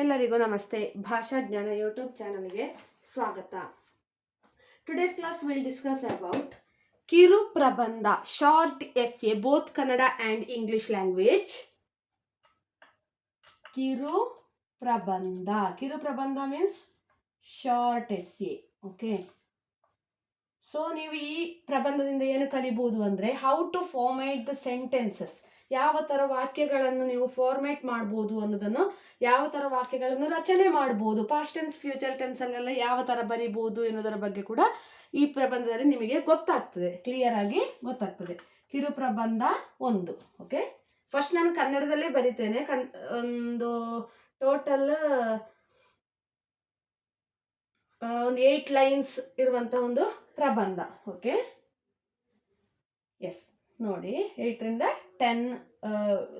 ಎಲ್ಲರಿಗೂ ನಮಸ್ತೆ. ಭಾಷಾ ಜ್ಞಾನ ಯೂಟ್ಯೂಬ್ ಚಾನಲ್ಗೆ ಸ್ವಾಗತ. Today's class will discuss about ಕಿರು ಪ್ರಬಂಧ short essay both Kannada and English language ಕಿರು ಪ್ರಬಂಧ. ಕಿರು ಪ್ರಬಂಧ means short essay okay so ನೀವು ಈ ಪ್ರಬಂಧದಿಂದ ಏನು ಕಲಿಬಹುದು ಅಂದರೆ how to format the sentences ಯಾವ ಥರ ವಾಕ್ಯಗಳನ್ನು ನೀವು ಫಾರ್ಮೇಟ್ ಮಾಡ್ಬೋದು ಅನ್ನೋದನ್ನು, ಯಾವ ಥರ ವಾಕ್ಯಗಳನ್ನು ರಚನೆ ಮಾಡ್ಬೋದು ಪಾಸ್ಟ್ ಟೆನ್ಸ್ ಫ್ಯೂಚರ್ ಟೆನ್ಸಲ್ಲೆಲ್ಲ ಯಾವ ಥರ ಬರಿಬೋದು ಎನ್ನುವುದರ ಬಗ್ಗೆ ಕೂಡ ಈ ಪ್ರಬಂಧದಲ್ಲಿ ನಿಮಗೆ ಗೊತ್ತಾಗ್ತದೆ. ಕ್ಲಿಯರ್ ಆಗಿ ಗೊತ್ತಾಗ್ತದೆ. ಕಿರು ಪ್ರಬಂಧ ಒಂದು ಓಕೆ ಫಸ್ಟ್ ನಾನು ಕನ್ನಡದಲ್ಲೇ ಬರಿತೇನೆ. ಕನ್, ಒಂದು ಟೋಟಲ್ ಒಂದು ಏಯ್ಟ್ ಲೈನ್ಸ್ ಇರುವಂಥ ಒಂದು ಪ್ರಬಂಧ ಓಕೆ ಎಸ್ ನೋಡಿ, ಏಟರಿಂದ ಟೆನ್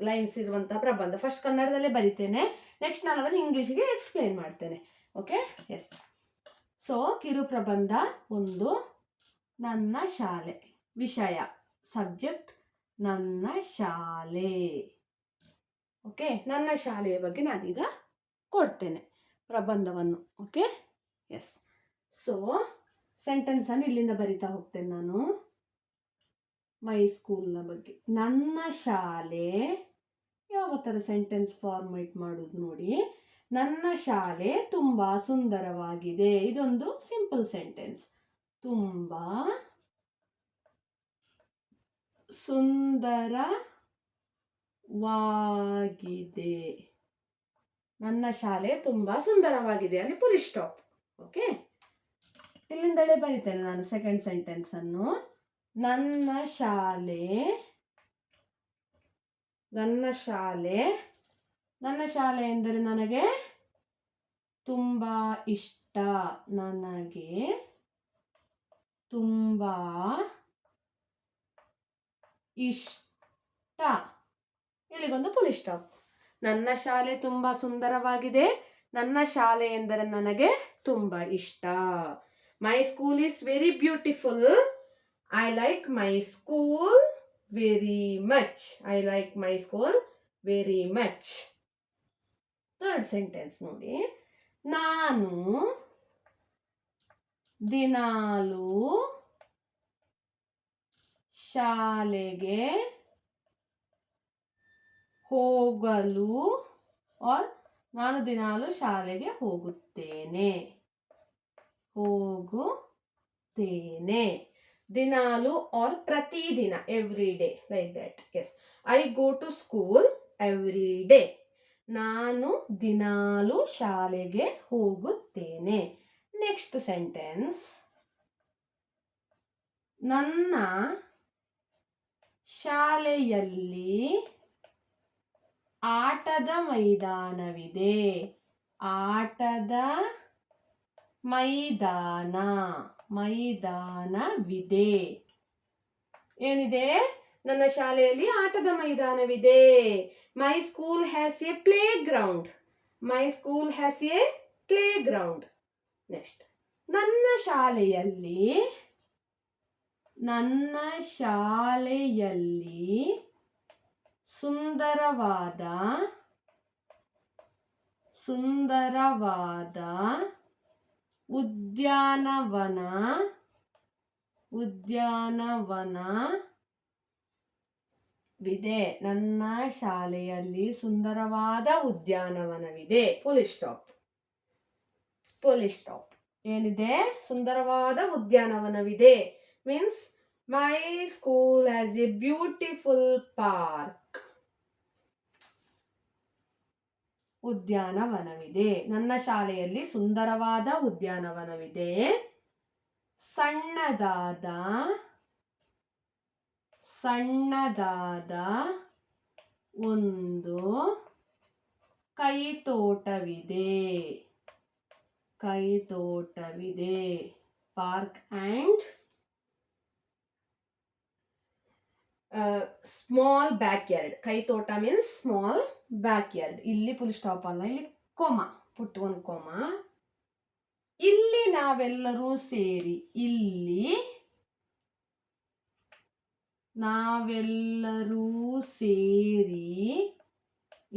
ಲೈನ್ಸ್ ಇರುವಂಥ ಪ್ರಬಂಧ. ಫಸ್ಟ್ ಕನ್ನಡದಲ್ಲೇ ಬರಿತೇನೆ. ನೆಕ್ಸ್ಟ್ ನಾನು ಅದನ್ನು ಇಂಗ್ಲೀಷಿಗೆ ಎಕ್ಸ್ಪ್ಲೇನ್ ಮಾಡ್ತೇನೆ. ಓಕೆ ಎಸ್ ಸೊ ಕಿರು ಪ್ರಬಂಧ ಒಂದು, ನನ್ನ ಶಾಲೆ. ವಿಷಯ. ಸಬ್ಜೆಕ್ಟ್ ನನ್ನ ಶಾಲೆ. ಓಕೆ ನನ್ನ ಶಾಲೆಯ ಬಗ್ಗೆ ನಾನೀಗ ಕೊಡ್ತೇನೆ ಪ್ರಬಂಧವನ್ನು. ಓಕೆ ಎಸ್ ಸೊ ಸೆಂಟೆನ್ಸನ್ನು ಇಲ್ಲಿಂದ ಬರಿತಾ ಹೋಗ್ತೇನೆ ನಾನು. ಮೈ ಸ್ಕೂಲ್ನ ಬಗ್ಗೆ. ನನ್ನ ಶಾಲೆ ಯಾವ ಥರ ಸೆಂಟೆನ್ಸ್ ಫಾರ್ಮೇಟ್ ಮಾಡೋದು ನೋಡಿ. ನನ್ನ ಶಾಲೆ ತುಂಬ ಸುಂದರವಾಗಿದೆ. ಇದೊಂದು ಸಿಂಪಲ್ ಸೆಂಟೆನ್ಸ್ ತುಂಬ ಸುಂದರವಾಗಿದೆ. ನನ್ನ ಶಾಲೆ ತುಂಬ ಸುಂದರವಾಗಿದೆ. ಅಲ್ಲಿ ಪುಲಿಸ್ ಸ್ಟಾಪ್ ಓಕೆ ಇಲ್ಲಿಂದಲೇ ಬರಿತೇನೆ ನಾನು ಸೆಕೆಂಡ್ ಸೆಂಟೆನ್ಸನ್ನು ನನ್ನ ಶಾಲೆ ನನ್ನ ಶಾಲೆ ನನ್ನ ಶಾಲೆ ಎಂದರೆ ನನಗೆ ತುಂಬ ಇಷ್ಟ. ನನಗೆ ತುಂಬ ಇಷ್ಟ. ಇಲ್ಲಿಗೊಂದು ಪುಲಿ ಸ್ಟಾಪ್. ನನ್ನ ಶಾಲೆ ತುಂಬ ಸುಂದರವಾಗಿದೆ. ನನ್ನ ಶಾಲೆ ಎಂದರೆ ನನಗೆ ತುಂಬ ಇಷ್ಟ. My school is very beautiful. I like my school very much. I like my school very much. Third sentence ನೋಡಿ ನಾನು ದಿನಾಲು ಶಾಲೆಗೆ ಹೋಗಲು ಆರ್ ನಾನು ದಿನಾಲು ಶಾಲೆಗೆ ಹೋಗುತ್ತೇನೆ ಹೋಗುತ್ತೇನೆ ದಿನಾಲು ಆರ್ ಪ್ರತಿದಿನ every day like that yes I go to school every day ನಾನು ದಿನಾಲು ಶಾಲೆಗೆ ಹೋಗುತ್ತೇನೆ. ನೆಕ್ಸ್ಟ್ ಸೆಂಟೆನ್ಸ್ ನನ್ನ ಶಾಲೆಯಲ್ಲಿ ಆಟದ ಮೈದಾನವಿದೆ. ಆಟದ ಮೈದಾನ. ಮೈದಾನವಿದೆ. ಏನಿದೆ? ನನ್ನ ಶಾಲೆಯಲ್ಲಿ ಆಟದ ಮೈದಾನವಿದೆ. My school has a playground my school has a playground next ನನ್ನ ಶಾಲೆಯಲ್ಲಿ ನನ್ನ ಶಾಲೆಯಲ್ಲಿ ಸುಂದರವಾದ ಸುಂದರವಾದ ಉದ್ಯಾನವನ ಉದ್ಯಾನವನ ವಿದೆ. ನನ್ನ ಶಾಲೆಯಲ್ಲಿ ಸುಂದರವಾದ ಉದ್ಯಾನವನವಿದೆ. ಪೊಲೀಸ್ ಸ್ಟಾಪ್ ಪೊಲೀಸ್ ಸ್ಟಾಪ್ ಏನಿದೆ? ಸುಂದರವಾದ ಉದ್ಯಾನವನವಿದೆ. Means my school as a beautiful park ಉದ್ಯಾನವನವಿದೆ. ನನ್ನ ಶಾಲೆಯಲ್ಲಿ ಸುಂದರವಾದ ಉದ್ಯಾನವನವಿದೆ. ಸಣ್ಣದಾದ ಸಣ್ಣದಾದ ಒಂದು ಕೈತೋಟವಿದೆ. ಕೈತೋಟವಿದೆ. Park and small backyard ಕೈತೋಟ ಮೀನ್ಸ್ ಸ್ಮಾಲ್ ಬ್ಯಾಕ್ ಯಾರ್ಡ್ ಇಲ್ಲಿ ಫುಲ್ ಸ್ಟಾಪ್ ಅಲ್ಲ, ಇಲ್ಲಿ ಕೊಮ ಪುಟ್ ಒಂದು ಕೊಮ. ಇಲ್ಲಿ ನಾವೆಲ್ಲರೂ ಸೇರಿ, ಇಲ್ಲಿ ನಾವೆಲ್ಲರೂ ಸೇರಿ,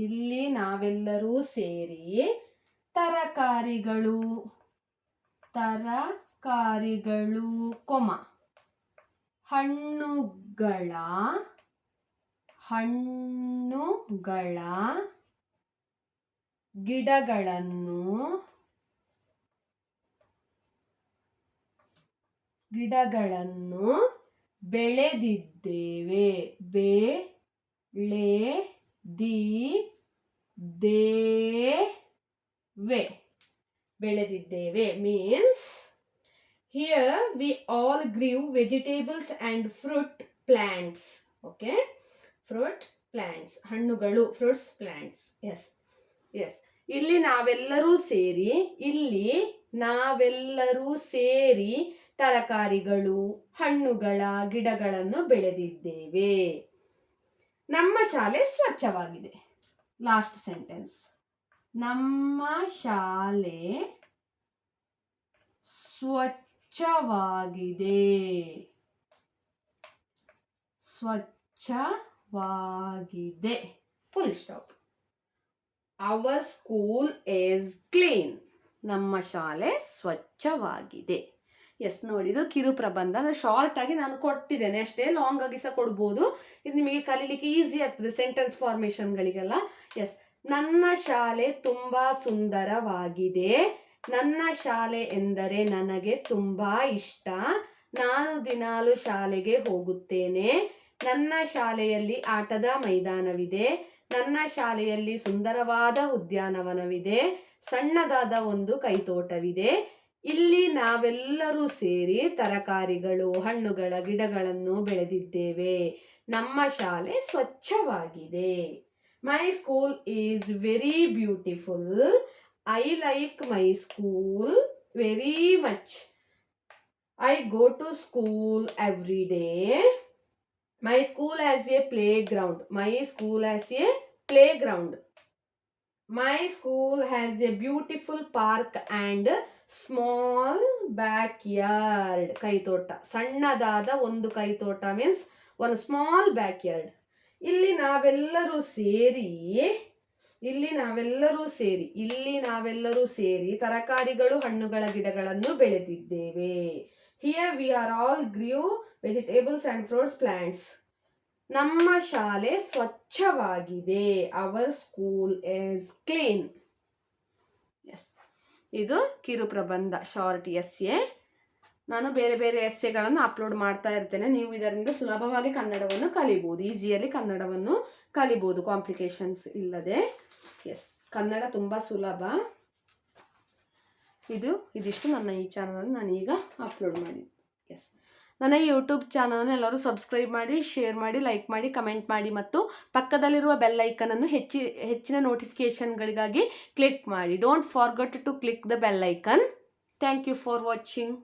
ಇಲ್ಲಿ ನಾವೆಲ್ಲರೂ ಸೇರಿ ತರಕಾರಿಗಳು ತರಕಾರಿಗಳು ಕೊಮ. ಹಣ್ಣುಗಳ ಹಣ್ಣುಗಳ, ಗಿಡಗಳನ್ನು ಗಿಡಗಳನ್ನು ಬೆಳೆದಿದ್ದೇವೆ. ಬೆಳೆದಿದ್ದೇವೆ. ಬೆಳೆದಿದ್ದೇವೆ means here we all grow vegetables and fruit plants okay? Fruit plants ಹಣ್ಣುಗಳು, ಫ್ರೂಟ್ಸ್ ಪ್ಲ್ಯಾಂಟ್ಸ್ ಎಸ್ ಎಸ್ ಇಲ್ಲಿ ನಾವೆಲ್ಲರೂ ಸೇರಿ, ಇಲ್ಲಿ ನಾವೆಲ್ಲರೂ ಸೇರಿ ತರಕಾರಿಗಳು, ಹಣ್ಣುಗಳ, ಗಿಡಗಳನ್ನು ಬೆಳೆದಿದ್ದೇವೆ. ನಮ್ಮ ಶಾಲೆ ಸ್ವಚ್ಛವಾಗಿದೆ. ಲಾಸ್ಟ್ ಸೆಂಟೆನ್ಸ್ ನಮ್ಮ ಶಾಲೆ ಸ್ವಚ್ಛವಾಗಿದೆ. ಸ್ವಚ್ಛವಾಗಿದೆ. Full stop our school is clean ನಮ್ಮ ಶಾಲೆ ಸ್ವಚ್ಛವಾಗಿದೆ. ಎಸ್ ನೋಡಿದು ಕಿರು ಪ್ರಬಂಧ. ಅಂದರೆ ಶಾರ್ಟ್ ಆಗಿ ನಾನು ಕೊಟ್ಟಿದ್ದೇನೆ. ಅಷ್ಟೇ ಲಾಂಗ್ ಆಗಿ ಸಹ ಕೊಡ್ಬೋದು. ಇದು ನಿಮಗೆ ಕಲೀಲಿಕ್ಕೆ ಈಸಿ ಆಗ್ತದೆ ಸೆಂಟೆನ್ಸ್ ಫಾರ್ಮೇಷನ್ಗಳಿಗೆಲ್ಲ ಎಸ್ ನನ್ನ ಶಾಲೆ ತುಂಬ ಸುಂದರವಾಗಿದೆ. ನನ್ನ ಶಾಲೆ ಎಂದರೆ ನನಗೆ ತುಂಬ ಇಷ್ಟ. ನಾನು ದಿನಾಲು ಶಾಲೆಗೆ ಹೋಗುತ್ತೇನೆ. ನನ್ನ ಶಾಲೆಯಲ್ಲಿ ಆಟದ ಮೈದಾನವಿದೆ. ನನ್ನ ಶಾಲೆಯಲ್ಲಿ ಸುಂದರವಾದ ಉದ್ಯಾನವನವಿದೆ. ಸಣ್ಣದಾದ ಒಂದು ಕೈತೋಟವಿದೆ. ಇಲ್ಲಿ ನಾವೆಲ್ಲರೂ ಸೇರಿ ತರಕಾರಿಗಳು, ಹಣ್ಣುಗಳ ಗಿಡಗಳನ್ನು ಬೆಳೆದಿದ್ದೇವೆ. ನಮ್ಮ ಶಾಲೆ ಸ್ವಚ್ಛವಾಗಿದೆ. My school is very beautiful I like my school very much I go to school every day my school has a playground my school has a playground my school has a beautiful park and small backyard ಕೈತೋಟ. ಸಣ್ಣದಾದ ಒಂದು ಕೈತೋಟ means ಒಂದು small backyard ಇಲ್ಲಿ ನಾವೆಲ್ಲರೂ ಸೇರಿ, ಇಲ್ಲಿ ನಾವೆಲ್ಲರೂ ಸೇರಿ, ಇಲ್ಲಿ ನಾವೆಲ್ಲರೂ ಸೇರಿ ತರಕಾರಿಗಳು, ಹಣ್ಣುಗಳ ಗಿಡಗಳನ್ನು ಬೆಳೆದಿದ್ದೇವೆ. Here we are all grow vegetables and fruits plants ನಮ್ಮ ಶಾಲೆ ಸ್ವಚ್ಛವಾಗಿದೆ. Our school is clean yes ಇದು ಕಿರು ಪ್ರಬಂಧ ಶಾರ್ಟ್ ಎಸ್ ಎ ನಾನು ಬೇರೆ ಬೇರೆ ಎಸ್ಸೆಗಳನ್ನು ಅಪ್ಲೋಡ್ ಮಾಡ್ತಾ ಇರ್ತೇನೆ. ನೀವು ಇದರಿಂದ ಸುಲಭವಾಗಿ ಕನ್ನಡವನ್ನು ಕಲಿಬೋದು. ಈಸಿಯಲ್ಲಿ ಕನ್ನಡವನ್ನು ಕಲಿಬೋದು. ಕಾಂಪ್ಲಿಕೇಶನ್ಸ್ ಇಲ್ಲದೆ. ಎಸ್ ಕನ್ನಡ ತುಂಬ ಸುಲಭ. ಇದು ಇದಿಷ್ಟು ನನ್ನ ಈ ಚಾನಲಲ್ಲಿ ನಾನೀಗ ಅಪ್ಲೋಡ್ ಮಾಡಿ ಎಸ್ ನನ್ನ ಯೂಟ್ಯೂಬ್ ಚಾನಲನ್ನು ಎಲ್ಲರೂ ಸಬ್ಸ್ಕ್ರೈಬ್ ಮಾಡಿ ಶೇರ್ ಮಾಡಿ ಲೈಕ್ ಮಾಡಿ ಕಮೆಂಟ್ ಮಾಡಿ ಮತ್ತು ಪಕ್ಕದಲ್ಲಿರುವ ಬೆಲ್ ಐಕನನ್ನು ಹೆಚ್ಚಿ, ಹೆಚ್ಚಿನ ನೋಟಿಫಿಕೇಷನ್ಗಳಿಗಾಗಿ ಕ್ಲಿಕ್ ಮಾಡಿ. Don't forget to click the bell icon thank you for watching